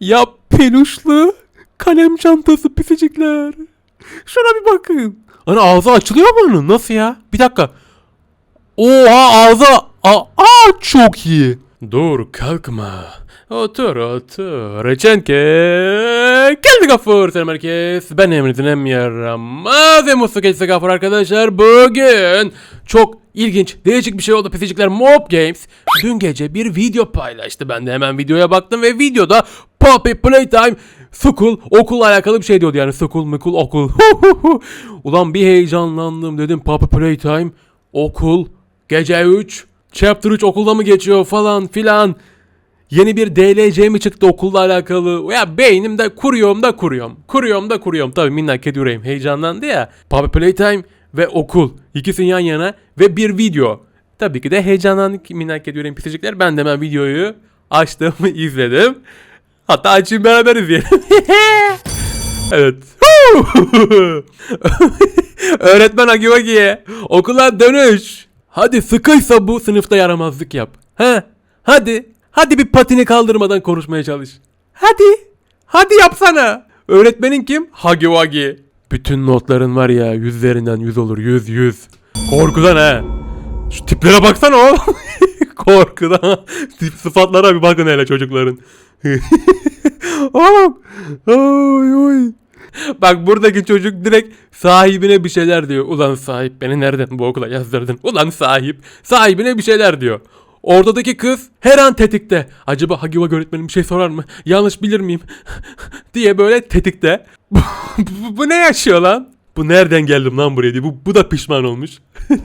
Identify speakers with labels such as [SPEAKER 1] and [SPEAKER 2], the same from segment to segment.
[SPEAKER 1] Ya peluşlu kalem çantası pisicikler. Şuna bir bakın. Ana ağzı açılıyor mu onun? Nasıl ya? Bir dakika. Oha ağzı... Aa, aa, çok iyi. Dur kalkma. Otur otur. Çünkü geldi gafur selam herkes. Ben emrinizin em yaramaz ve muslu geçse gafur arkadaşlar. Bugün çok ilginç değişik bir şey oldu pisicikler. Mob Games dün gece bir video paylaştı. Ben de hemen videoya baktım ve videoda Puppy Playtime School okulla alakalı bir şey diyordu yani school mukul okul. Ulan bir heyecanlandım dedim Puppy Playtime okul gece 3 chapter 3 okulda mı geçiyor falan filan. Yeni bir DLC mi çıktı okulla alakalı? Ya beynimde kuruyorum da kuruyorum. Kuruyorum da kuruyorum. Tabii minnak kedi yüreğim heyecanlandı ya. Puppy Playtime ve okul. ikisi yan yana ve bir video. Tabii ki de heyecanlandık minnak kedi yüreğim pisicikler. Ben de hemen videoyu açtım izledim. Hatta açayım beraber izleyelim. evet. Öğretmen Agivagi'ye okula dönüş. Hadi sıkıysa bu sınıfta yaramazlık yap. He? Hadi. Hadi bir patini kaldırmadan konuşmaya çalış. Hadi. Hadi yapsana. Öğretmenin kim? Hagiwagi. Bütün notların var ya yüzlerinden yüz olur yüz yüz. Korkudan ha. Şu tiplere baksana oğlum. Korkudan. Tip sıfatlara bir bakın hele çocukların. oğlum. Oy oy. Bak buradaki çocuk direkt sahibine bir şeyler diyor. Ulan sahip beni nereden bu okula yazdırdın? Ulan sahip sahibine bir şeyler diyor. Ortadaki kız her an tetikte. Acaba Hagiva öğretmenim bir şey sorar mı? Yanlış bilir miyim? diye böyle tetikte. bu, bu- bu ne yaşıyor lan? Bu nereden geldim lan buraya diye. Bu, bu da pişman olmuş.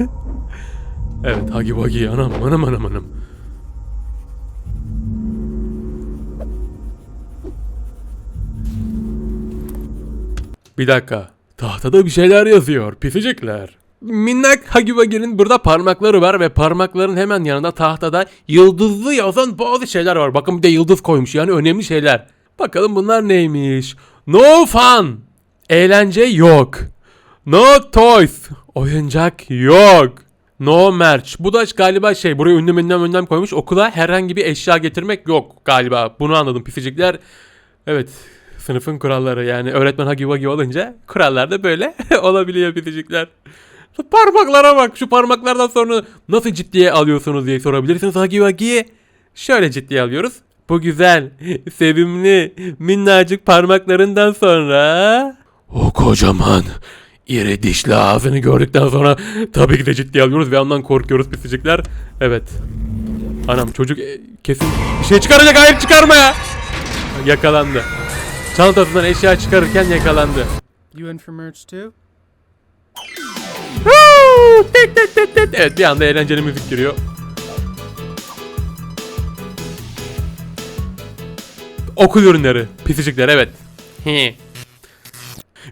[SPEAKER 1] evet Hagi Vagi anam anam anam anam. Bir dakika. Tahtada bir şeyler yazıyor. Pisicikler. Minnak Hagiwagi'nin burada parmakları var ve parmakların hemen yanında tahtada yıldızlı yazan bazı şeyler var. Bakın bir de yıldız koymuş yani önemli şeyler. Bakalım bunlar neymiş? No fun. Eğlence yok. No toys. Oyuncak yok. No merch. Bu da galiba şey buraya ünlem ünlem ünlem koymuş. Okula herhangi bir eşya getirmek yok galiba. Bunu anladım pisicikler. Evet sınıfın kuralları yani öğretmen hagi vagi olunca kurallar da böyle olabiliyor pisicikler. Şu parmaklara bak şu parmaklardan sonra nasıl ciddiye alıyorsunuz diye sorabilirsiniz hagi vagi'ye. Şöyle ciddiye alıyoruz. Bu güzel, sevimli, minnacık parmaklarından sonra... O kocaman, iri dişli ağzını gördükten sonra tabii ki de ciddiye alıyoruz ve ondan korkuyoruz pisicikler. Evet. Anam çocuk e, kesin bir şey çıkaracak hayır çıkarma ya. Yakalandı. Çantasından eşya çıkarırken yakalandı.
[SPEAKER 2] You in for merch too?
[SPEAKER 1] Evet bir anda eğlenceli müzik giriyor. Okul ürünleri. Pisicikler evet.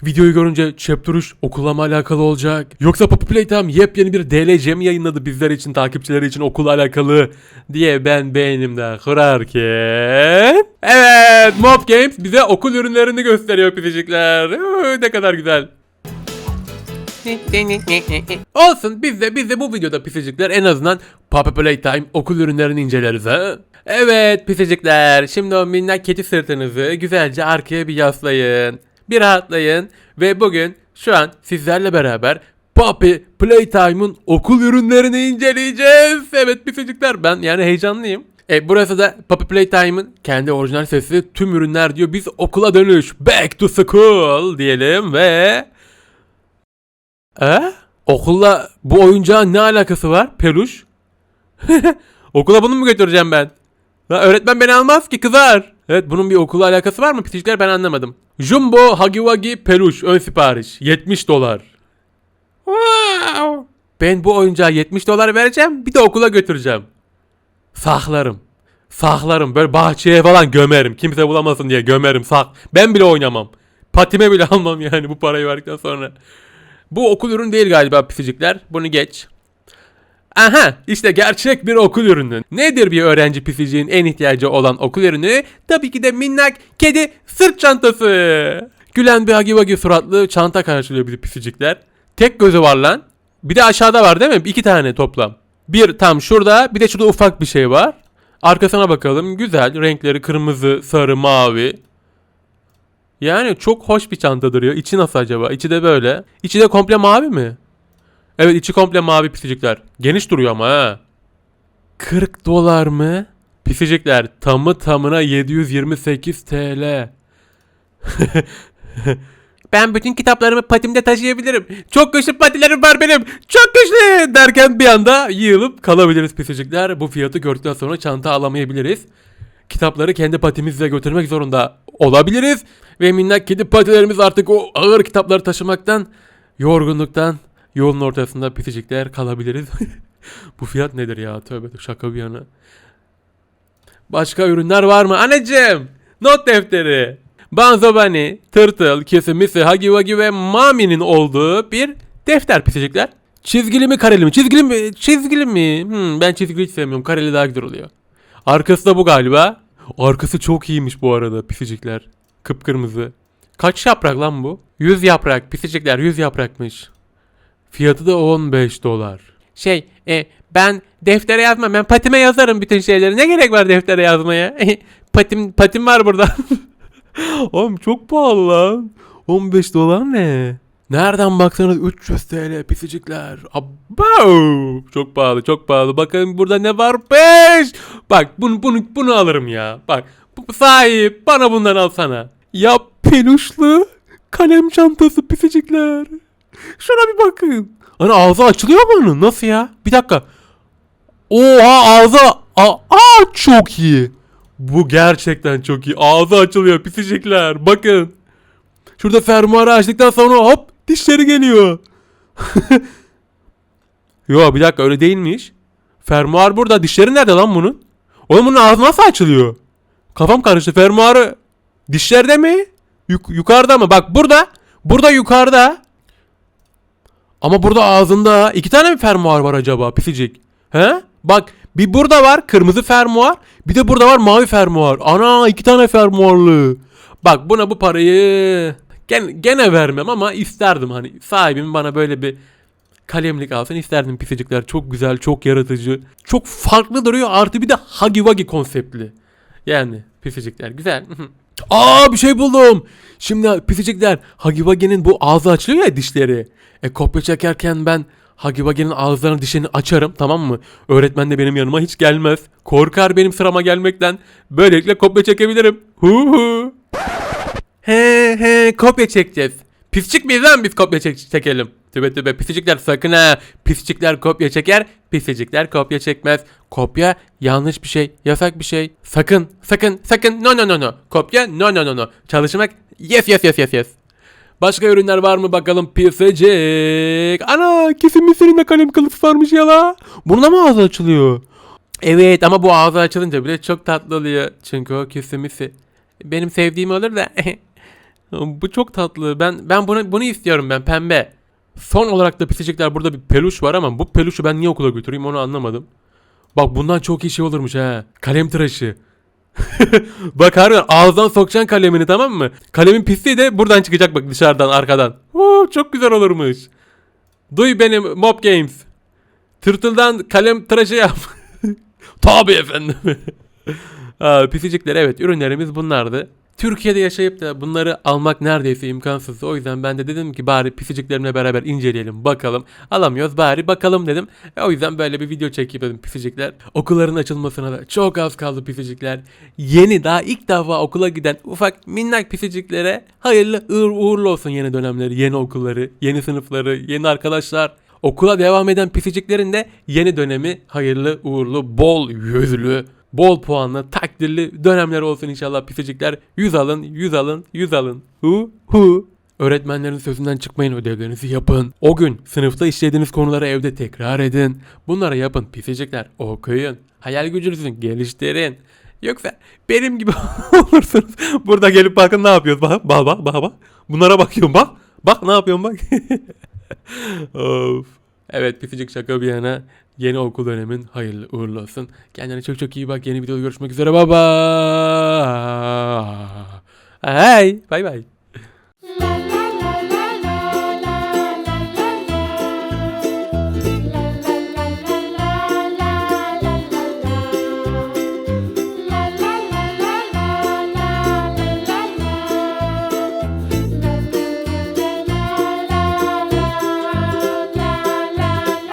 [SPEAKER 1] Videoyu görünce Chapter 3 okulla mı alakalı olacak? Yoksa Poppy Playtime yepyeni bir DLC mi yayınladı bizler için, takipçileri için okulla alakalı diye ben beynimde kurarken... Evet, Mob Games bize okul ürünlerini gösteriyor pisicikler. Ne kadar güzel. Olsun biz de biz de bu videoda pisicikler en azından Puppy Playtime okul ürünlerini inceleriz ha. Evet pisicikler şimdi o minnak kedi sırtınızı güzelce arkaya bir yaslayın. Bir rahatlayın ve bugün şu an sizlerle beraber Puppy Playtime'ın okul ürünlerini inceleyeceğiz. Evet pisicikler ben yani heyecanlıyım. E, burası da Puppy Playtime'ın kendi orijinal sesi tüm ürünler diyor. Biz okula dönüş. Back to school diyelim ve e? Okulla bu oyuncağın ne alakası var? Peluş. Okula bunu mu götüreceğim ben? La öğretmen beni almaz ki kızar. Evet bunun bir okula alakası var mı? Pitişler ben anlamadım. Jumbo Hagiwagi peluş ön sipariş 70 dolar. Wow. Ben bu oyuncağa 70 dolar vereceğim bir de okula götüreceğim. Saklarım. Saklarım böyle bahçeye falan gömerim. Kimse bulamasın diye gömerim sak. Ben bile oynamam. Patime bile almam yani bu parayı verdikten sonra. Bu okul ürünü değil galiba pisicikler. Bunu geç. Aha işte gerçek bir okul ürünü. Nedir bir öğrenci pisiciğin en ihtiyacı olan okul ürünü? Tabii ki de minnak kedi sırt çantası. Gülen bir hagi vagi suratlı çanta karşılıyor bizi pisicikler. Tek gözü var lan. Bir de aşağıda var değil mi? İki tane toplam. Bir tam şurada bir de şurada ufak bir şey var. Arkasına bakalım. Güzel. Renkleri kırmızı, sarı, mavi. Yani çok hoş bir çanta duruyor. İçi nasıl acaba? İçi de böyle. İçi de komple mavi mi? Evet içi komple mavi pisicikler. Geniş duruyor ama ha. 40 dolar mı? Pisicikler tamı tamına 728 TL. ben bütün kitaplarımı patimde taşıyabilirim. Çok güçlü patilerim var benim. Çok güçlü derken bir anda yığılıp kalabiliriz pisicikler. Bu fiyatı gördükten sonra çanta alamayabiliriz. Kitapları kendi patimizle götürmek zorunda olabiliriz. Ve minnak kedi patilerimiz artık o ağır kitapları taşımaktan, yorgunluktan yolun ortasında pisicikler kalabiliriz. Bu fiyat nedir ya? Tövbe şaka bir yana. Başka ürünler var mı? Anneciğim! Not defteri. Banzobani, Tırtıl, Kesimisi, Hagi Wagi ve Mami'nin olduğu bir defter pisicikler. Çizgili mi kareli mi? Çizgili mi? Çizgili mi? Hmm, ben çizgili hiç sevmiyorum. Kareli daha güzel oluyor. Arkası da bu galiba. Arkası çok iyiymiş bu arada pisicikler. Kıpkırmızı. Kaç yaprak lan bu? 100 yaprak. Pisicikler 100 yaprakmış. Fiyatı da 15 dolar. Şey, e, ben deftere yazmam. Ben patime yazarım bütün şeyleri. Ne gerek var deftere yazmaya? patim patim var burada. Oğlum çok pahalı lan. 15 dolar ne? Nereden baksanız 300 TL pisicikler. Abo! Çok pahalı, çok pahalı. Bakın burada ne var? 5. Bak bunu bunu bunu alırım ya. Bak sahip bana bundan alsana. Ya peluşlu kalem çantası pisicikler. Şuna bir bakın. Ana ağzı açılıyor mu onun? Nasıl ya? Bir dakika. Oha ağzı Aa, aa, çok iyi. Bu gerçekten çok iyi. Ağzı açılıyor pisicikler. Bakın. Şurada fermuarı açtıktan sonra hop dişleri geliyor. Yo bir dakika öyle değilmiş. Fermuar burada. Dişleri nerede lan bunun? Oğlum bunun ağzı nasıl açılıyor? Kafam karıştı. Fermuarı dişlerde mi? Yuk- yukarıda mı? Bak burada. Burada yukarıda. Ama burada ağzında iki tane mi fermuar var acaba pisicik? He? Bak bir burada var kırmızı fermuar. Bir de burada var mavi fermuar. Ana iki tane fermuarlı. Bak buna bu parayı gene, gene vermem ama isterdim hani sahibim bana böyle bir kalemlik alsın isterdim pisicikler. Çok güzel, çok yaratıcı. Çok farklı duruyor artı bir de Huggy Wuggy konseptli. Yani pisicikler güzel. Aa bir şey buldum. Şimdi pisicikler Huggy bu ağzı açılıyor ya dişleri. E kopya çekerken ben Huggy Wuggy'nin ağızlarını dişini açarım tamam mı? Öğretmen de benim yanıma hiç gelmez. Korkar benim sırama gelmekten. Böylelikle kopya çekebilirim. Hu hu. He he kopya çekeceğiz. Pisçik miyiz lan biz kopya çek çekelim. Tübe tübe pisicikler sakın ha. Pisicikler kopya çeker. Pisicikler kopya çekmez. Kopya yanlış bir şey. Yasak bir şey. Sakın sakın sakın no no no no. Kopya no no no no. Çalışmak yes yes yes yes yes. Başka ürünler var mı bakalım pisicik. Ana kesin da kalem kılıfı varmış ya la. Bunda mı ağzı açılıyor? Evet ama bu ağzı açılınca bile çok tatlı oluyor. Çünkü o kesimisi. Benim sevdiğim olur da. bu çok tatlı. Ben ben bunu bunu istiyorum ben pembe. Son olarak da pisicikler burada bir peluş var ama bu peluşu ben niye okula götüreyim onu anlamadım. Bak bundan çok iyi şey olurmuş ha. Kalem tıraşı. bak harbiden ağızdan sokacaksın kalemini tamam mı? Kalemin pisliği de buradan çıkacak bak dışarıdan arkadan. Oo, çok güzel olurmuş. Duy benim Mob Games. Tırtıldan kalem tıraşı yap. Tabii efendim. Pisicikler evet ürünlerimiz bunlardı. Türkiye'de yaşayıp da bunları almak neredeyse imkansız. O yüzden ben de dedim ki bari pisiciklerimle beraber inceleyelim bakalım. Alamıyoruz bari bakalım dedim. E, o yüzden böyle bir video çekeyim dedim pisicikler. Okulların açılmasına da çok az kaldı pisicikler. Yeni daha ilk defa okula giden ufak minnak pisiciklere hayırlı uğur, uğurlu olsun yeni dönemleri, yeni okulları, yeni sınıfları, yeni arkadaşlar. Okula devam eden pisiciklerin de yeni dönemi hayırlı, uğurlu, bol yüzlü, bol puanlı, takdirli dönemler olsun inşallah pisicikler. 100 alın, 100 alın, 100 alın. Hu hu. Öğretmenlerin sözünden çıkmayın ödevlerinizi yapın. O gün sınıfta işlediğiniz konuları evde tekrar edin. Bunları yapın pisicikler. Okuyun. Hayal gücünüzü geliştirin. Yoksa benim gibi olursunuz. Burada gelip bakın ne yapıyoruz. Bak bak bak bak. bak. Bunlara bakıyorum bak. Bak ne yapıyorum bak. of. Evet pisicik şaka bir yana Yeni okul dönemin hayırlı uğurlu olsun. Kendine çok çok iyi bak. Yeni videoda görüşmek üzere. Bye bye. Hey, bye bye.